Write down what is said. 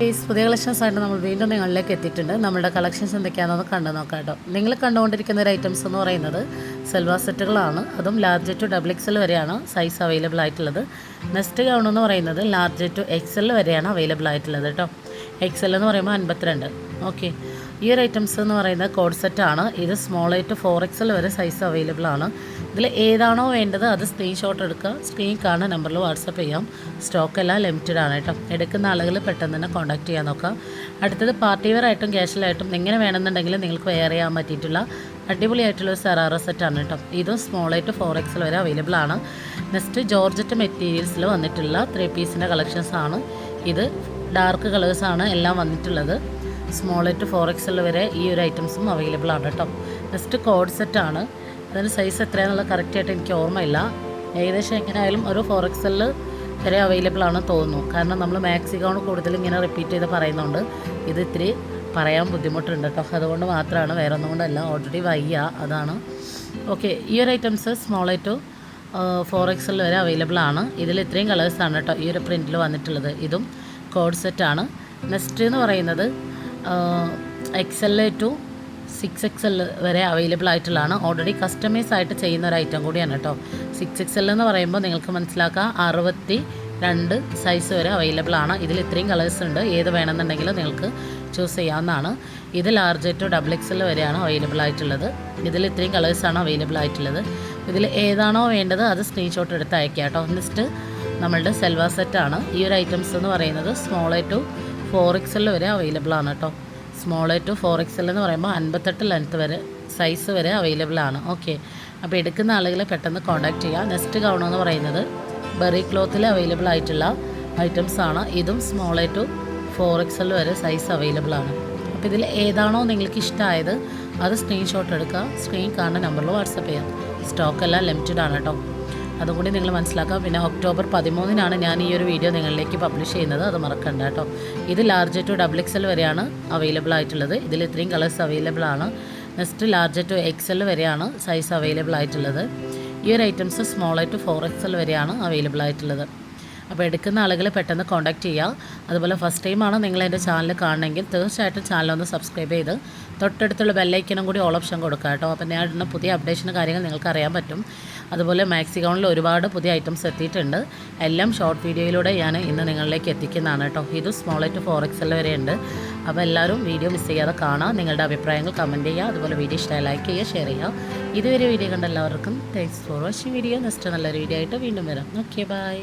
Please പുതിയ collections ആയിട്ട് നമ്മൾ വീണ്ടും നിങ്ങളിലേക്ക് എത്തിയിട്ടുണ്ട്. നമ്മുടെ കളക്ഷൻസ് എന്തൊക്കെയാണെന്ന് കണ്ടു നോക്കാം കേട്ടോ. നിങ്ങൾ കണ്ടുകൊണ്ടിരിക്കുന്ന ഒരു ഐറ്റംസ് എന്ന് പറയുന്നത് സെൽവാ സെറ്റുകളാണ് അതും large to double X L വരെയാണ് സൈസ് അവൈലബിൾ ആയിട്ടുള്ളത്. നെക്സ്റ്റ് ഗൗൺ എന്ന് പറയുന്നത് ലാർജ് ടു എക്സ് എൽ വരെയാണ് അവൈലബിൾ ആയിട്ടുള്ളത് കേട്ടോ. എൽ എന്ന് പറയുമ്പോൾ അൻപത്തിരണ്ട്. ഓക്കെ ഈ ഒരു ഐറ്റംസ് എന്ന് പറയുന്നത് കോഡ് സെറ്റാണ് ഇത് സ്മോൾ ആയിട്ട് ഫോർ എക്സൽ വരെ സൈസ് അവൈലബിൾ ആണ്. ഇതിൽ ഏതാണോ വേണ്ടത് അത് സ്ക്രീൻഷോട്ട് എടുക്കുക. സ്ക്രീൻ കാണുന്ന നമ്പറിൽ വാട്സപ്പ് ചെയ്യാം. സ്റ്റോക്ക് എല്ലാം ലിമിറ്റഡ് ആണ് കേട്ടോ. എടുക്കുന്ന ആളുകൾ പെട്ടെന്ന് തന്നെ കോൺടാക്ട് ചെയ്യാൻ നോക്കുക. അടുത്തത് പാർട്ടി വെയർ ആയിട്ടും എങ്ങനെ വേണമെന്നുണ്ടെങ്കിൽ നിങ്ങൾക്ക് വെയർ ചെയ്യാൻ പറ്റിയിട്ടുള്ള അടിപൊളിയായിട്ടുള്ള ഒരു സെറാറ സെറ്റാണ് കേട്ടോ. ഇതും സ്മോൾ ആയിട്ട് ഫോർ എക്സൽ വരെ അവൈലബിൾ ആണ്. നെക്സ്റ്റ് ജോർജറ്റ് മെറ്റീരിയൽസിൽ വന്നിട്ടുള്ള ത്രീ പീസിന്റെ കളക്ഷൻസ് ആണ്. ഇത് ഡാർക്ക് കളേഴ്സാണ് എല്ലാം വന്നിട്ടുള്ളത്. സ്മോൾ ടു ഫോർ എക്സൽ വരെ ഈ ഒരു ഐറ്റംസും അവൈലബിൾ ആണ് കേട്ടോ. നെക്സ്റ്റ് കോഡ് സെറ്റാണ് അതിന് സൈസ് എത്രയാണെന്നുള്ള കറക്റ്റായിട്ട് എനിക്ക് ഓർമ്മയില്ല. ഏകദേശം എങ്ങനെയായാലും ഒരു ഫോർ എക്സലിൽ വരെ അവൈലബിൾ ആണെന്ന് തോന്നുന്നു. കാരണം നമ്മൾ മാക്സി ഗൗൺ കൂടുതൽ ഇങ്ങനെ റിപ്പീറ്റ് ചെയ്ത് പറയുന്നുണ്ട്. ഇത് ഇത്തിരി പറയാൻ ബുദ്ധിമുട്ടുണ്ട് കേട്ടോ. അതുകൊണ്ട് മാത്രമാണ് വേറെ ഒന്നും കൊണ്ടല്ല. ഓൾറെഡി വയ്യ. അതാണ്. ഓക്കെ ഈ ഒരു items small to four XL വരെ അവൈലബിൾ ആണ്. ഇതിൽ ഇത്രയും കളേഴ്സാണ് കേട്ടോ ഈ ഒരു പ്രിന്റിൽ വന്നിട്ടുള്ളത്. ഇതും കോഡ് സെറ്റാണ് നെക്സ്റ്റ് എന്ന് പറയുന്നത് XL to six X L വരെ അവൈലബിൾ ആയിട്ടുള്ളതാണ്. ഓൾറെഡി കസ്റ്റമൈസ് ആയിട്ട് ചെയ്യുന്ന ഒരു ഐറ്റം കൂടിയാണ് കേട്ടോ സിക്സ് എക്സ് എൽ എന്ന് പറയുമ്പോൾ നിങ്ങൾക്ക് മനസ്സിലാക്കാം അറുപത്തി രണ്ട് സൈസ് വരെ അവൈലബിൾ ആണ്. ഇതിൽ ഇത്രയും കളേഴ്സ് ഉണ്ട്. ഏത് വേണമെന്നുണ്ടെങ്കിലും നിങ്ങൾക്ക് ചൂസ് ചെയ്യാവുന്നതാണ്. ഇത് large to double X L വരെയാണ് അവൈലബിൾ ആയിട്ടുള്ളത്. ഇതിൽ ഇത്രയും ആണ് അവൈലബിൾ ആയിട്ടുള്ളത്. ഇതിൽ ഏതാണോ വേണ്ടത് അത് സ്ക്രീൻഷോട്ട് എടുത്ത് അയക്കാം കേട്ടോ നെക്സ്റ്റ് നമ്മളുടെ സെൽവാ സെറ്റാണ് ഈ ഒരു ഐറ്റംസ് എന്ന് പറയുന്നത് small to four X L വരെ അവൈലബിൾ ആണ് കേട്ടോ small to four X L എന്ന് പറയുമ്പോൾ അൻപത്തെട്ട് ലെങ്ത്ത് വരെ സൈസ് വരെ അവൈലബിൾ ആണ്. ഓക്കെ അപ്പോൾ എടുക്കുന്ന ആളുകളെ പെട്ടെന്ന് കോൺടാക്ട് ചെയ്യുക നെക്സ്റ്റ് ഗൗൺ എന്ന് പറയുന്നത് ബെറി ക്ലോത്തിൽ അവൈലബിൾ ആയിട്ടുള്ള ഐറ്റംസ് ആണ്. ഇതും small to four X L വരെ സൈസ് അവൈലബിൾ ആണ്. അപ്പോൾ ഇതിൽ ഏതാണോ നിങ്ങൾക്ക് ഇഷ്ടമായത് അത് സ്ക്രീൻഷോട്ട് എടുക്കുക. സ്ക്രീൻ കാണുന്ന നമ്പറിൽ വാട്സപ്പ് ചെയ്യാം. സ്റ്റോക്കെല്ലാം ലിമിറ്റഡ് ആണ് കേട്ടോ അതും കൂടി നിങ്ങൾ മനസ്സിലാക്കുക പിന്നെ ഒക്ടോബർ പതിമൂന്നിനാണ് ഞാൻ ഈ ഒരു വീഡിയോ നിങ്ങളിലേക്ക് പബ്ലിഷ് ചെയ്യുന്നത്. അത് മറക്കണ്ട കേട്ടോ. ഇത് large to double X L വരെയാണ് അവൈലബിൾ ആയിട്ടുള്ളത്. ഇതിൽ ഇത്രയും കളേഴ്സ് അവൈലബിൾ ആണ്. Next large to X L വരെയാണ് സൈസ് അവൈലബിൾ ആയിട്ടുള്ളത്. ഈ ഒരു items small to four X L വരെയാണ് അവൈലബിൾ ആയിട്ടുള്ളത്. അപ്പോൾ എടുക്കുന്ന ആളുകൾ പെട്ടെന്ന് കോൺടാക്ട് ചെയ്യുക. അതുപോലെ ഫസ്റ്റ് ടൈമാണ് നിങ്ങൾ എന്റെ ചാനൽ കാണണമെങ്കിൽ തീർച്ചയായിട്ടും ചാനൽ ഒന്ന് സബ്സ്ക്രൈബ് ചെയ്ത് തൊട്ടടുത്തുള്ള ബെല്ലൈക്കനും കൂടി ഓൾ ഓപ്ഷൻ കൊടുക്കുക കേട്ടോ. അപ്പോൾ ഞാൻ ഇടുന്ന പുതിയ അപ്ഡേഷൻ കാര്യങ്ങൾ നിങ്ങൾക്ക് അറിയാൻ പറ്റും. അതുപോലെ മാക്സിക്കൗണിൽ ഒരുപാട് പുതിയ ഐറ്റംസ് എത്തിയിട്ടുണ്ട്. എല്ലാം ഷോർട്ട് വീഡിയോയിലൂടെ ഞാൻ ഇന്ന് നിങ്ങളിലേക്ക് എത്തിക്കുന്നതാണ് കേട്ടോ. ഇത് സ്മോൾ ടു ഫോർ എക്സൽ വരെ ഉണ്ട്. അപ്പോൾ എല്ലാവരും വീഡിയോ മിസ് ചെയ്യാതെ കാണാം നിങ്ങളുടെ അഭിപ്രായങ്ങൾ കമന്റ് ചെയ്യുക. അതുപോലെ വീഡിയോ ഇഷ്ടമായി ലൈക്ക് ചെയ്യുക ഷെയർ ചെയ്യുക. ഇതുവരെ വീഡിയോ കണ്ട എല്ലാവർക്കും thanks for watching video next നല്ലൊരു വീഡിയോ ആയിട്ട് വീണ്ടും വരാം. Okay bye